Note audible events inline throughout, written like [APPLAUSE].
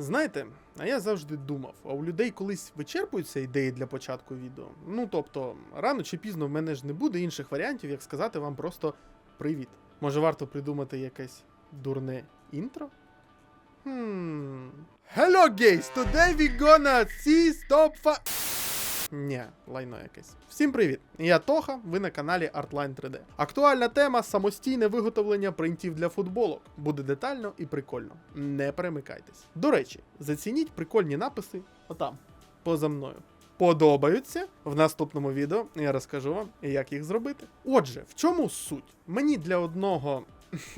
Знаєте, а я завжди думав, а у людей колись вичерпуються ідеї для початку відео. Ну тобто, рано чи пізно в мене ж не буде інших варіантів, як сказати вам просто привіт. Може варто придумати якесь дурне інтро? Hmm. Hello, guys! Today we gonna see stop fa... Ні, лайно якесь. Всім привіт! Я Тоха, ви на каналі Artline 3D. Актуальна тема самостійне виготовлення принтів для футболок. Буде детально і прикольно. Не перемикайтесь. До речі, зацініть прикольні написи отам, поза мною. Подобаються? В наступному відео я розкажу вам, як їх зробити. Отже, в чому суть? Мені для одного [LAUGHS]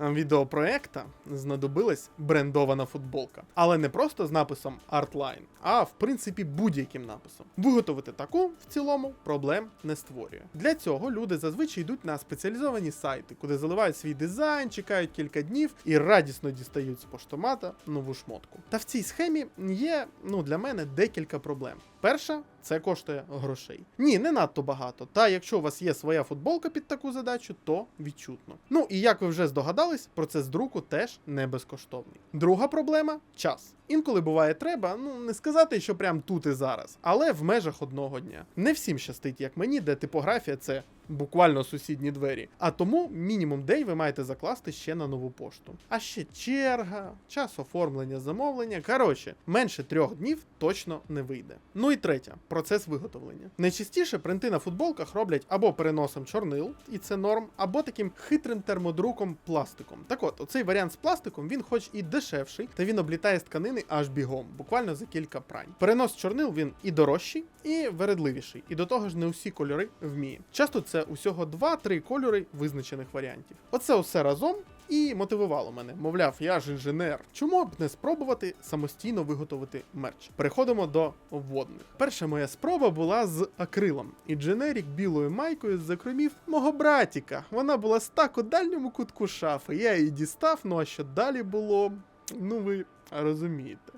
відеопроекта знадобилась брендована футболка. Але не просто з написом Artline, а в принципі будь-яким написом. Виготовити таку в цілому проблем не створює. Для цього люди зазвичай йдуть на спеціалізовані сайти, куди заливають свій дизайн, чекають кілька днів і радісно дістають з поштомата нову шмотку. Та в цій схемі є ну для мене декілька проблем. Перша це коштує грошей. Ні, не надто багато. Та якщо у вас є своя футболка під таку задачу, то відчутно. Ну і як ви вже здогадались, процес друку теж не безкоштовний. Друга проблема час. Інколи буває треба, ну не сказати, що прям тут і зараз, але в межах одного дня. Не всім щастить, як мені, де типографія це буквально сусідні двері. А тому мінімум день ви маєте закласти ще на нову пошту. А ще черга, час оформлення замовлення. Коротше, менше трьох днів точно не вийде. Ну і третя процес виготовлення. Найчастіше принти на футболках роблять або переносом чорнил, і це норм, або таким хитрим термодруком пластиком. Так от, оцей варіант з пластиком, він хоч і дешевший, та він облітає з тканини аж бігом, буквально за кілька прань. Перенос чорнил він і дорожчий, і вередливіший, і до того ж не усі кольори вміє. Часто це усього 2-3 кольори визначених варіантів. Оце усе разом. І мотивувало мене, мовляв, я ж інженер. Чому б не спробувати самостійно виготовити мерч? Переходимо до вводних. Перша моя спроба була з акрилом і дженерік білою майкою з закромів мого братіка. Вона була стак у дальньому кутку шафи. Я її дістав. Ну а що далі було? Ну ви розумієте.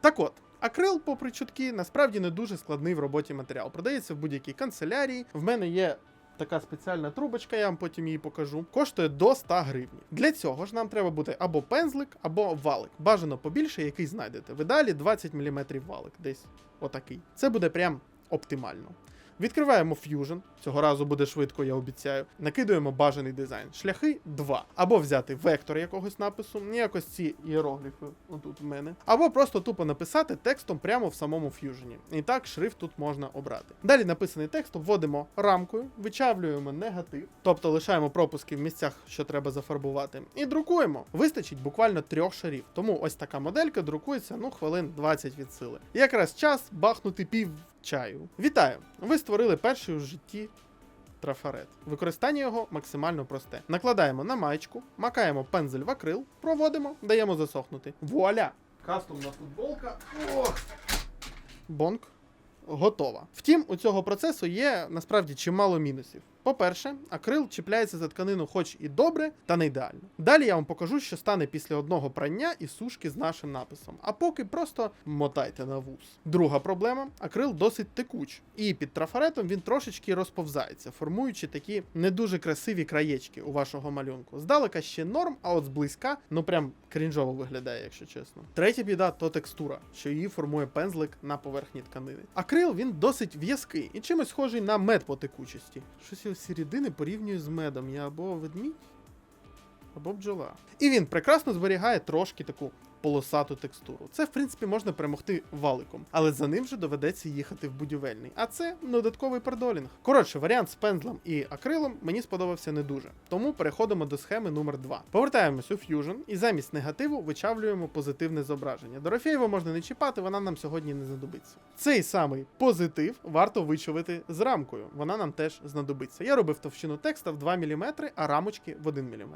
Так от. Акрил, попри чутки, насправді не дуже складний в роботі матеріал. Продається в будь-якій канцелярії. В мене є така спеціальна трубочка, я вам потім її покажу. Коштує до 100 гривень. Для цього ж нам треба буде або пензлик, або валик. Бажано побільше, який знайдете. В ідеалі 20 мм валик, десь отакий. Це буде прям оптимально. Відкриваємо Fusion, цього разу буде швидко, я обіцяю. Накидуємо бажаний дизайн. Шляхи 2. Або взяти вектор якогось напису, якось ці іерогліфи, отут в мене. Або просто тупо написати текстом прямо в самому Fusion. І так шрифт тут можна обрати. Далі написаний текст обводимо рамкою, вичавлюємо негатив, тобто лишаємо пропуски в місцях, що треба зафарбувати, і друкуємо. Вистачить буквально трьох шарів. Тому ось така моделька друкується ну хвилин 20 від сили. Якраз час бахнути пів чаю. Вітаю! Ви створили перший у житті трафарет. Використання його максимально просте. Накладаємо на маєчку, макаємо пензель в акрил, проводимо, даємо засохнути. Вуаля! Кастомна футболка. Ох! Бонк. Готова. Втім, у цього процесу є насправді чимало мінусів. По-перше, акрил чіпляється за тканину, хоч і добре, та не ідеально. Далі я вам покажу, що стане після одного прання і сушки з нашим написом. А поки просто мотайте на вуз. Друга проблема: акрил досить текуч, і під трафаретом він трошечки розповзається, формуючи такі не дуже красиві краєчки у вашого малюнку. Здалека ще норм, а от зблизька, ну прям крінжово виглядає, якщо чесно. Третя біда то текстура, що її формує пензлик на поверхні тканини. Акрил він досить в'язкий і чимось схожий на мед по текучості. Щось рідини порівнюю з медом. Я або ведмідь, або бджола. І він прекрасно зберігає трошки таку полосату текстуру. Це, в принципі, можна перемогти валиком, але за ним вже доведеться їхати в будівельний. А це додатковий пердолінг. Коротше, варіант з пензлем і акрилом мені сподобався не дуже. Тому переходимо до схеми номер 2. Повертаємось у Fusion і замість негативу вичавлюємо позитивне зображення. Дорофєєву можна не чіпати, вона нам сьогодні не знадобиться. Цей самий позитив варто вичавити з рамкою. Вона нам теж знадобиться. Я робив товщину текста в 2 мм, а рамочки в 1 мм.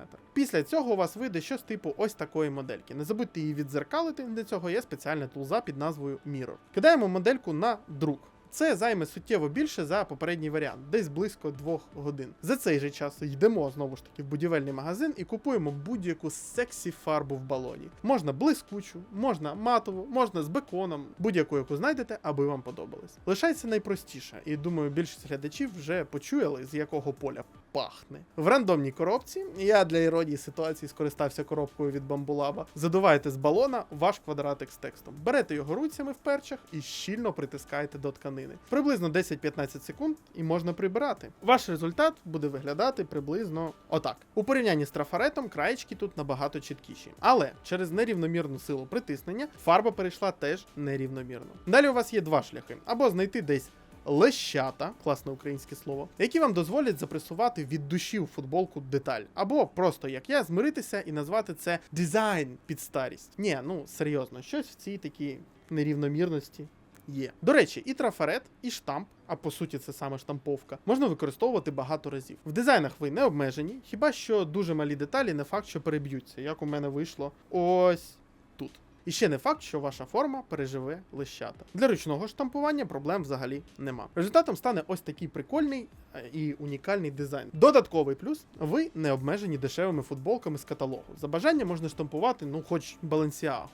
Після цього у вас вийде щось типу ось такої модельки. Не забудьте її відзеркалити. Для цього є спеціальна тулза під назвою Mirror. Кидаємо модельку на друк. Це займе суттєво більше за попередній варіант, десь близько двох годин. За цей же час йдемо знову ж таки в будівельний магазин і купуємо будь-яку сексі фарбу в балоні. Можна блискучу, можна матову, можна з беконом, будь-яку, яку знайдете, аби вам подобалось. Лишається найпростіше, і думаю, більшість глядачів вже почуяли, з якого поля пахне. В рандомній коробці я для іронії ситуації скористався коробкою від бамбулаба. Задуваєте з балона ваш квадратик з текстом. Берете його руцями в перчах і щільно притискаєте до тканини. Приблизно 10-15 секунд і можна прибирати. Ваш результат буде виглядати приблизно отак. У порівнянні з трафаретом краєчки тут набагато чіткіші. Але через нерівномірну силу притиснення фарба перейшла теж нерівномірно. Далі у вас є два шляхи: або знайти десь лещата, класне українське слово, які вам дозволять запресувати від душі у футболку деталь, або просто як я змиритися і назвати це дизайн під старість. Ні, ну серйозно, щось в цій такій нерівномірності. Є. До речі, і трафарет, і штамп, а по суті це саме штамповка, можна використовувати багато разів. В дизайнах ви не обмежені, хіба що дуже малі деталі не факт, що переб'ються, як у мене вийшло ось тут. І ще не факт, що ваша форма переживе лищата. Для ручного штампування проблем взагалі нема. Результатом стане ось такий прикольний е, і унікальний дизайн. Додатковий плюс: ви не обмежені дешевими футболками з каталогу. За бажання можна штампувати, ну, хоч Баленсіагу.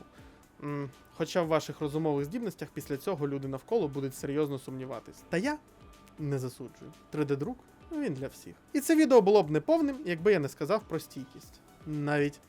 Хоча в ваших розумових здібностях після цього люди навколо будуть серйозно сумніватись. Та я не засуджую. 3D-друк він для всіх. І це відео було б неповним, якби я не сказав про стійкість. Навіть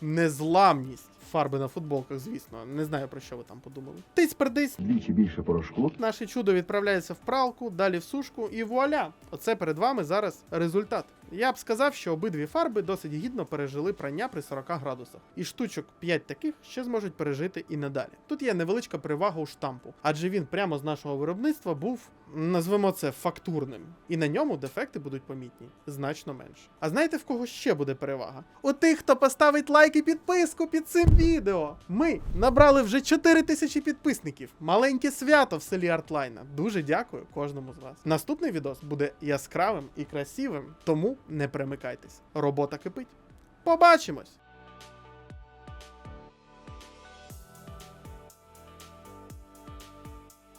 незламність фарби на футболках, звісно. Не знаю про що ви там подумали. Тиць пердись. Двічі більше порошку. Наше чудо відправляється в пралку, далі в сушку, і вуаля! Оце перед вами зараз результат. Я б сказав, що обидві фарби досить гідно пережили прання при 40 градусах, і штучок 5 таких ще зможуть пережити і надалі. Тут є невеличка перевага у штампу, адже він прямо з нашого виробництва був, назвемо це фактурним, і на ньому дефекти будуть помітні значно менше. А знаєте в кого ще буде перевага? У тих, хто поставить лайк і підписку під цим відео. Ми набрали вже 4 тисячі підписників. Маленьке свято в селі Артлайна. Дуже дякую кожному з вас. Наступний відос буде яскравим і красивим, тому не перемикайтесь. Робота кипить. Побачимось!